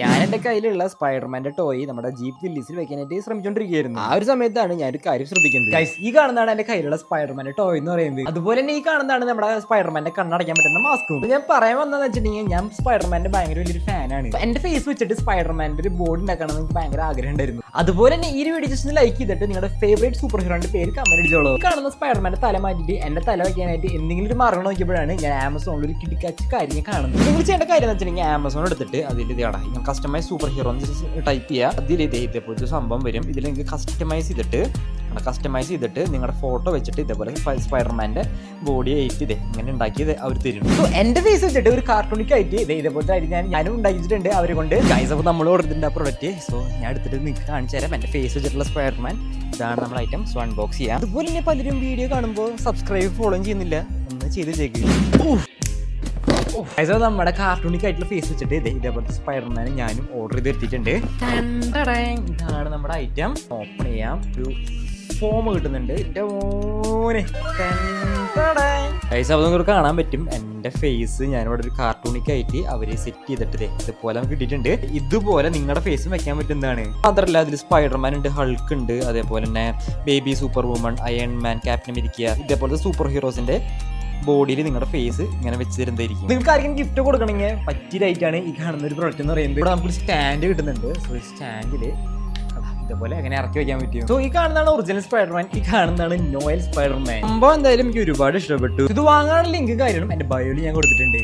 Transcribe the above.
ഞാൻ കയ്യിലുള്ള സ്പൈഡർമാന്റെ ടോയ് നമ്മുടെ ജീപ്പ് വില്ലീസിൽ വെക്കാനായിട്ട് ശ്രമിച്ചോണ്ടിരിക്കുകയായിരുന്നു. ആ ഒരു സമയത്താണ് ഞാൻ ഒരു കാര്യം ശ്രദ്ധിക്കുന്നത്. ഈ കാണുന്നതാണ് എന്റെ കയ്യിലുള്ള സ്പൈഡർമാന്റെ ടോയ് എന്ന് പറയുന്നത്. അതുപോലെ തന്നെ ഈ കാണുന്നതാണ് നമ്മുടെ സ്പൈഡർമാന്റെ കണ്ണടയ്ക്കാൻ പറ്റുന്ന മാസ്കും ഞാൻ പറയാൻ വന്നതെന്ന് വെച്ചിട്ടുണ്ടെങ്കിൽ ഞാൻ സ്പൈഡർമാന്റെ ഭയങ്കര വലിയൊരു ഫാനാണ് എന്റെ ഫേസ് വെച്ചിട്ട് സ്പൈഡർമാന്റെ ഒരു ബോർഡ് ഉണ്ടാക്കണം എനിക്ക് ഭയങ്കര ആഗ്രഹം ഉണ്ടായിരുന്നു. അതുപോലെ തന്നെ ഈ വീഡിയോ ജസ്റ്റ് ലൈക്ക് ചെയ്തിട്ട് നിങ്ങളുടെ ഫേവറേറ്റ് സൂപ്പർ ഹീറോന്റെ പേര് കമന്റ് അടിച്ചോളൂ കാണുന്ന സ്പൈഡർമാന്റെ തല മാറ്റിയിട്ട് എന്റെ തല വയ്ക്കാനായിട്ട് എന്തെങ്കിലും ഒരു മാർഗം നോക്കിയപ്പോഴാണ് ഞാൻ ആമസോണിൽ ഒരു കിടിക്കാച്ച് കാര്യം കാണുന്നത്. നിങ്ങൾ ചെയ്യേണ്ട കാര്യം എന്ന് വെച്ചിട്ടുണ്ടെങ്കിൽ ആമസോൺ എടുത്തിട്ട് അതിൽ ഇതാണ് കസ്റ്റമൈസ് സൂപ്പർ ഹീറോ ടൈപ്പ് ചെയ്യുക. അതിൽ ഇതേ പോലത്തെ സംഭവം വരും. ഇതിൽ നിങ്ങൾക്ക് കസ്റ്റമൈസ് ചെയ്തിട്ട് കസ്റ്റമൈസ് ചെയ്തിട്ട് നിങ്ങളുടെ ഫോട്ടോ വെച്ചിട്ട് ഇതേപോലെ സ്പൈഡർമാന്റെ ബോഡി ആയിട്ട് ഇതേ ഇങ്ങനെ ഉണ്ടാക്കിയത് അവർ തരും സോ എന്റെ ഫേസ് വെച്ചിട്ട് ഒരു കാർട്ടൂണിക് ആയിട്ട് ഇതേ ഇതേപോലത്തെ ആയിട്ട് ഞാൻ ഞാനും ഉണ്ടാക്കിയിട്ടുണ്ട് അവരെ കൊണ്ട്. ഗൈസ് അപ്പോൾ നമ്മൾ കൊടുത്തിട്ടുണ്ട് ആ പ്രൊഡക്റ്റ് സോ ഞാൻ എടുത്തിട്ട് നിങ്ങൾക്ക് കാണിച്ചു തരാം. എന്റെ ഫേസ് വെച്ചിട്ടുള്ള സ്പൈഡർമാൻ ഇതാണ് നമ്മൾ ഐറ്റം സോ അൺബോക്സ് ചെയ്യാം. അതുപോലെ തന്നെ പലരും വീഡിയോ കാണുമ്പോൾ സബ്സ്ക്രൈബ് ഫോളോ ചെയ്യുന്നില്ല. ഒന്ന് ചെയ്ത് ചേക്ക് അപ്പോൾ നമ്മുടെ കാർട്ടൂണിക് ആയിട്ടുള്ള ഫേസ് വെച്ചിട്ട് ഇതേ ഇതേപോലത്തെ സ്പൈഡർമാനെ ഞാനും ഓർഡർ ചെയ്ത് എത്തിയിട്ടുണ്ട് ഇതാണ് നമ്മുടെ ഐറ്റം ഓപ്പൺ ചെയ്യാം. ഒരു ഫോം കിട്ടുന്നുണ്ട്. ഏറ്റവും മോനെ. അപ്പോൾ നിങ്ങൾക്ക് കാണാൻ പറ്റും. എന്റെ ഫേസ് ഞാനിവിടെ ഒരു കാർട്ടൂണിക്ക് ആയിട്ട് അവർ സെറ്റ് ചെയ്തിട്ട് ഇതുപോലെ നമുക്ക് കിട്ടിയിട്ടുണ്ട്. ഇതുപോലെ നിങ്ങളുടെ ഫേസും വെക്കാൻ പറ്റുന്നതാണ് മാത്രമല്ല അതിൽ സ്പൈഡർമാൻ ഉണ്ട് ഹൾക്ക് ഉണ്ട് അതേപോലെ തന്നെ baby super woman iron man captain മിരിക്കുക ഇതേപോലത്തെ സൂപ്പർ ഹീറോസിന്റെ ബോഡിയിൽ നിങ്ങളുടെ ഫേസ് ഇങ്ങനെ വെച്ച് തരുന്നതായിരിക്കും നിങ്ങൾക്ക് ആർക്കും ഗിഫ്റ്റ് കൊടുക്കണമെങ്കിൽ പറ്റിയ റേറ്റാണ് ഈ കാണുന്ന ഒരു പ്രൊഡക്റ്റ് എന്ന് പറയുന്നത്. ഇവിടെ നമുക്കൊരു സ്റ്റാൻഡ് കിട്ടുന്നുണ്ട്. സോ ഈ സ്റ്റാൻഡിൽ ഇതേപോലെ അങ്ങനെ ഇറക്കി വെക്കാൻ പറ്റും. സോ ഈ കാണുന്നതാണ് ഒറിജിനൽ സ്പൈഡർമാൻ ഈ കാണുന്നതാണ് നോയൽ സ്പൈഡർമാൻ സംഭവം എന്തായാലും എനിക്ക് ഒരുപാട് ഇഷ്ടപ്പെട്ടു. ഇത് വാങ്ങാനുള്ള ലിങ്ക് കാര്യങ്ങളും എന്റെ ബയോയിൽ ഞാൻ കൊടുത്തിട്ടുണ്ട്.